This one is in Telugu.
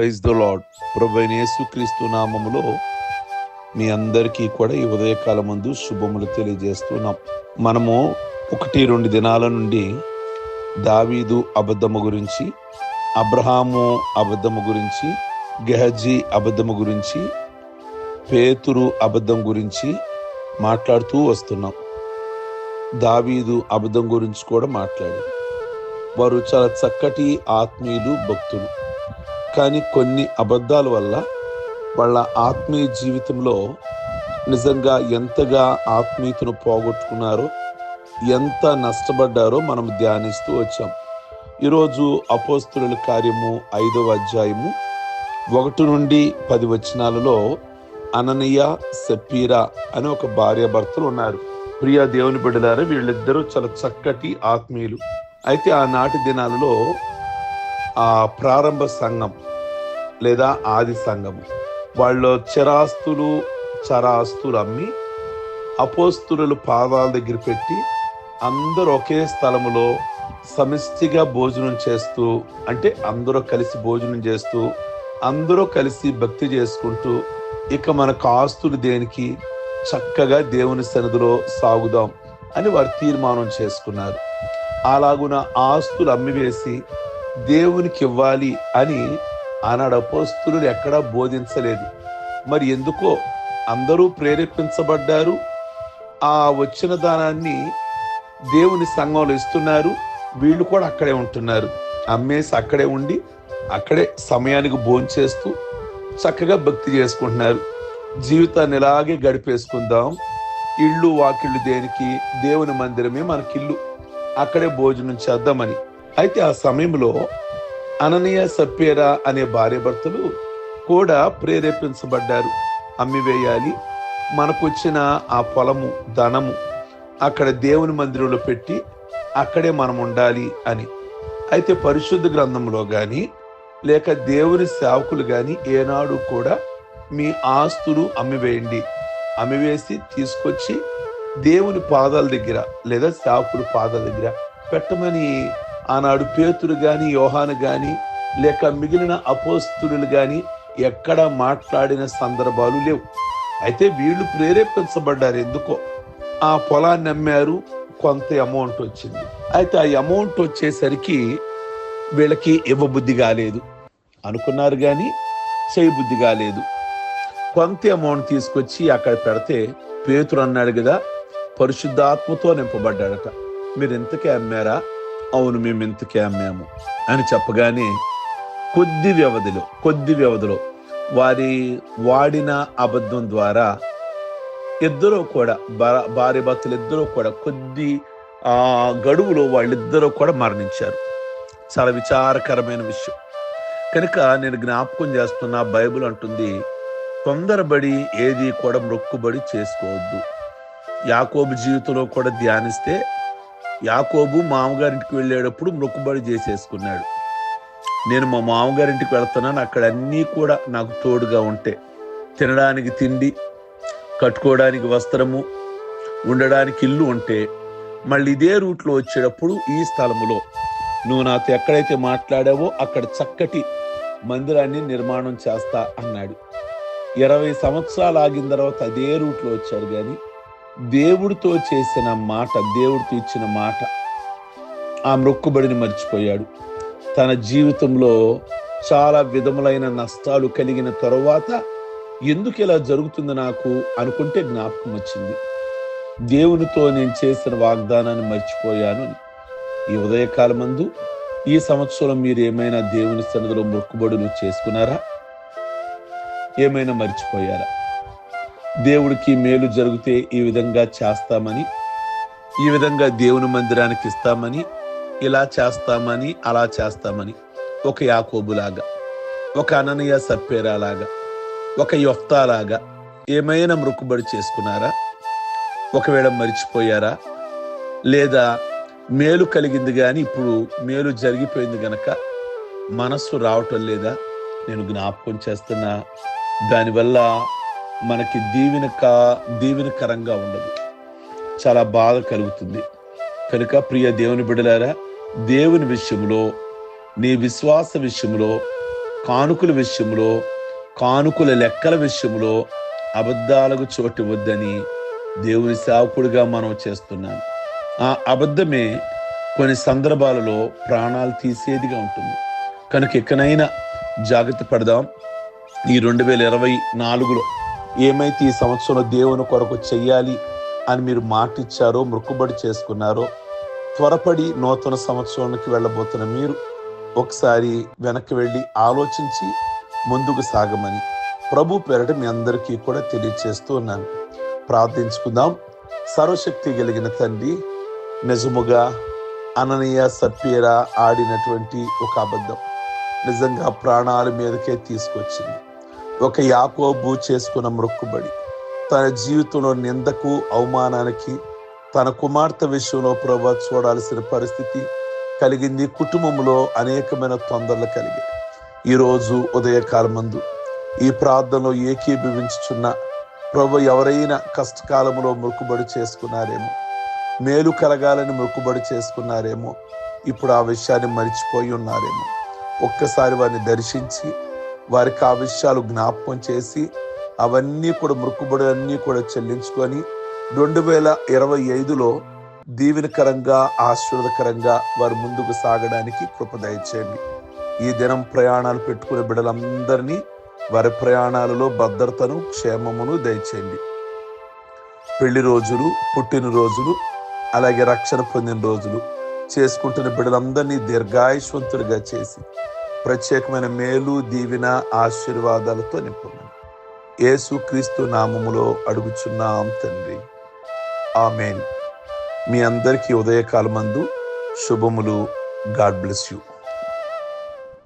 ప్రైజ్ ద లాడ్ ప్రభైన యేసుక్రీస్తు నామములో మీ అందరికీ కూడా ఈ ఉదయకాలం ముందు శుభములు తెలియజేస్తున్నాం. మనము ఒకటి రెండు దినాల నుండి దావీదు అబద్ధము గురించి అబ్రహాము అబద్ధము గురించి గెహజీ అబద్ధము గురించి పేతురు అబద్ధం గురించి మాట్లాడుతూ వస్తున్నాం. దావీదు అబద్ధం గురించి కూడా మాట్లాడారు. వారు చాలా చక్కటి ఆత్మీయులు భక్తులు. కానీ కొన్ని అబద్ధాల వల్ల వాళ్ళ ఆత్మీయ జీవితంలో నిజంగా ఎంతగా ఆత్మీయతను పోగొట్టుకున్నారో ఎంత నష్టపడ్డారో మనం ధ్యానిస్తూ వచ్చాం. ఈరోజు అపోస్తుల కార్యము ఐదవ అధ్యాయము ఒకటి నుండి పది వచనాలలో అననీయ సెప్పీరా అని ఒక భార్యాభర్తలు ఉన్నారు. ప్రియా దేవుని బిడ్డలారా వీళ్ళిద్దరూ చాలా చక్కటి ఆత్మీయులు. అయితే ఆనాటి దినాలలో ప్రారంభ సంఘం లేదా ఆది సంఘము వాళ్ళు చిరాస్తులు చరాస్తులు అమ్మి అపోస్తులు పాదాల దగ్గర పెట్టి అందరూ ఒకే స్థలములో సమిష్టిగా భోజనం చేస్తూ అంటే అందరూ కలిసి భోజనం చేస్తూ అందరూ కలిసి భక్తి చేసుకుంటూ ఇక మనకు ఆస్తులు దేనికి? చక్కగా దేవుని సన్నిధిలో సాగుదాం అని వారు తీర్మానం చేసుకున్నారు. అలాగున ఆస్తులు అమ్మివేసి దేవునికి ఇవ్వాలి అని ఆనాడు అపోస్తులు ఎక్కడా బోధించలేదు. మరి ఎందుకో అందరూ ప్రేరేపించబడ్డారు. ఆ వచ్చిన దానాన్ని దేవుని సంఘంలో ఇస్తున్నారు. వీళ్ళు కూడా అక్కడే ఉంటున్నారు. అమ్మేసి అక్కడే ఉండి అక్కడే సమయానికి భోంచేస్తూ చక్కగా భక్తి చేసుకుంటున్నారు. జీవితాన్ని ఇలాగే గడిపేసుకుందాం. ఇళ్ళు వాకిళ్ళు దేనికి? దేవుని మందిరమే మనకిల్లు. అక్కడే భోజనం చేద్దామని. అయితే ఆ సమయంలో అననీయ సప్పేరా అనే భార్యభర్తలు కూడా ప్రేరేపించబడ్డారు. అమ్మివేయాలి మనకొచ్చిన ఆ పొలము ధనము అక్కడ దేవుని మందిరంలో పెట్టి అక్కడే మనం ఉండాలి అని. అయితే పరిశుద్ధ గ్రంథంలో కానీ లేక దేవుని సేవకులు కానీ ఏనాడు కూడా మీ ఆస్తులు అమ్మివేయండి. అమ్మివేసి తీసుకొచ్చి దేవుని పాదాల దగ్గర లేదా సేవకుల పాదాల దగ్గర పెట్టమని ఆనాడు పేతురు గాని యోహాను గాని లేక మిగిలిన అపోస్తులు గాని ఎక్కడ మాట్లాడిన సందర్భాలు లేవు. అయితే వీళ్ళు ప్రేరేపించబడ్డారు ఎందుకో? ఆ పొలాన్ని అమ్మారు కొంత అమౌంట్ వచ్చింది. అయితే ఆ అమౌంట్ వచ్చేసరికి వీళ్ళకి ఇవ్వబుద్ధి కాలేదు. అనుకున్నారు కానీ చేయబుద్ధి కాలేదు. కొంత అమౌంట్ తీసుకొచ్చి అక్కడ పెడితే పేతురు అన్నాడు కదా పరిశుద్ధాత్మతో నింపబడ్డాడట. మీరు ఇంతకే అమ్మారా? అవును మేము ఇంతకే అమ్మాము అని చెప్పగానే కొద్ది వ్యవధిలో కొద్ది వ్యవధిలో వారి వాడిన అబద్ధం ద్వారా ఇద్దరూ కూడా భార్య భర్తలు ఇద్దరూ కూడా కొద్ది ఆ గడువులో వాళ్ళిద్దరూ కూడా మరణించారు. చాలా విచారకరమైన విషయం. కనుక నేను జ్ఞాపకం చేస్తున్న బైబిల్ అంటుంది తొందరబడి ఏది కూడా మొక్కుబడి చేసుకోవద్దు. యాకోబు జీవితంలో కూడా ధ్యానిస్తే యాకోబు మామగారింటికి వెళ్ళేటప్పుడు మొక్కుబడి చేసేసుకున్నాడు. నేను మా మామగారింటికి వెళ్తున్నాను అక్కడ అన్నీ కూడా నాకు తోడుగా ఉంటే. తినడానికి తిండి కట్టుకోవడానికి వస్త్రము ఉండడానికి ఇల్లు ఉంటే. మళ్ళీ ఇదే రూట్లో వచ్చేటప్పుడు ఈ స్థలములో. నువ్వు నాతో ఎక్కడైతే మాట్లాడావో అక్కడ చక్కటి మందిరాన్ని నిర్మాణం చేస్తా అన్నాడు. ఇరవై సంవత్సరాలు ఆగిన తర్వాత అదే రూట్లో వచ్చాడు కానీ దేవుడితో చేసిన మాట దేవుడితో ఇచ్చిన మాట ఆ మొక్కుబడిని మర్చిపోయాడు. తన జీవితంలో చాలా విధములైన నష్టాలు కలిగిన తరువాత ఎందుకు ఇలా జరుగుతుంది నాకు అనుకుంటే జ్ఞాపకం వచ్చింది. దేవునితో నేను చేసిన వాగ్దానాన్ని మర్చిపోయాను అని. ఈ ఉదయకాలమందు ఈ సంవత్సరం మీరు ఏమైనా దేవుని సన్నిధిలో మొక్కుబడులు చేసుకున్నారా? ఏమైనా మర్చిపోయారా? దేవుడికి మేలు జరిగితే ఈ విధంగా చేస్తామని ఈ విధంగా దేవుని మందిరానికి ఇస్తామని ఇలా చేస్తామని అలా చేస్తామని ఒక యాకోబులాగా ఒక అననీయ సప్పేరాలాగా ఒక యొఫ్తాలాగా ఏమైనా మృక్కుబడి చేసుకున్నారా? ఒకవేళ మర్చిపోయారా? లేదా మేలు కలిగింది కానీ ఇప్పుడు మేలు జరిగిపోయింది గనక మనస్సు రావటం లేదా? నేను జ్ఞాపకం చేస్తున్నా. దానివల్ల మనకి దీవెనక దీవెనకరంగా ఉండదు. చాలా బాధ కలుగుతుంది. కనుక ప్రియ దేవుని బిడలారా దేవుని విషయంలో నీ విశ్వాస విషయంలో కానుకల విషయంలో కానుకల లెక్కల విషయంలో అబద్ధాలకు చోటు వద్దని దేవుని సేవకుడిగా మనం చేస్తున్నాను ఆ అబద్ధమే కొన్ని సందర్భాలలో ప్రాణాలు తీసేదిగా ఉంటుంది. కనుక ఎక్కనైనా జాగ్రత్త పడదాం. ఈ రెండు వేల ఇరవై నాలుగులో ఏమైతే ఈ సంవత్సరంలో దేవుని కొరకు చెయ్యాలి అని మీరు మాటిచ్చారో మృక్కుబడి చేసుకున్నారో త్వరపడి నూతన సంవత్సరానికి వెళ్ళబోతున్న మీరు ఒకసారి వెనక్కి వెళ్ళి ఆలోచించి ముందుకు సాగమని ప్రభు పేరట మీ అందరికీ కూడా తెలియచేస్తూ ఉన్నాను. ప్రార్థించుకుందాం. సర్వశక్తి కలిగిన తండ్రి నిజముగా అననీయ సత్యరా ఆడినటువంటి ఒక అబద్ధం నిజంగా ప్రాణాల మీదకే తీసుకొచ్చింది. ఒక యాకోబు చేసుకున్న మొక్కుబడి. తన జీవితంలో నిందకు అవమానానికి తన కుమార్తె విషయంలో ప్రభా చూడాల్సిన పరిస్థితి కలిగింది. కుటుంబంలో అనేకమైన తొందరలు కలిగాయి. ఈరోజు ఉదయకాలమందు ఈ ప్రార్థనలో ఏకీభవించుచున్న ప్రభు ఎవరైనా కష్టకాలంలో మొక్కుబడి చేసుకున్నారేమో మేలు కలగాలని మొక్కుబడి చేసుకున్నారేమో ఇప్పుడు ఆ విషయాన్ని మరిచిపోయి ఉన్నారేమో ఒక్కసారి వారిని దర్శించి వారికి ఆ విషయాలు జ్ఞాపకం చేసి అవన్నీ కూడా మృక్కుబడి అన్నీ కూడా చెల్లించుకొని రెండు వేల ఇరవై ఐదులో దీవెనకరంగా ఆశీర్వదకరంగా వారు ముందుకు సాగడానికి కృప దయచేయండి. ఈ దినం ప్రయాణాలు పెట్టుకునే బిడ్డలందరినీ వారి ప్రయాణాలలో భద్రతను క్షేమమును దయచేయండి. పెళ్ళి రోజులు పుట్టినరోజులు అలాగే రక్షణ పొందిన రోజులు చేసుకుంటున్న బిడ్డలందరినీ దీర్ఘాయుష్వంతులుగా చేసి ప్రత్యేకమైన మేలు దీవెన ఆశీర్వాదాలతో నింపమని. యేసు క్రీస్తు నామములో అడుగుచున్నాం తండ్రి. ఆమెన్. మీ అందరికీ ఉదయకాలమందు శుభములు. God bless you.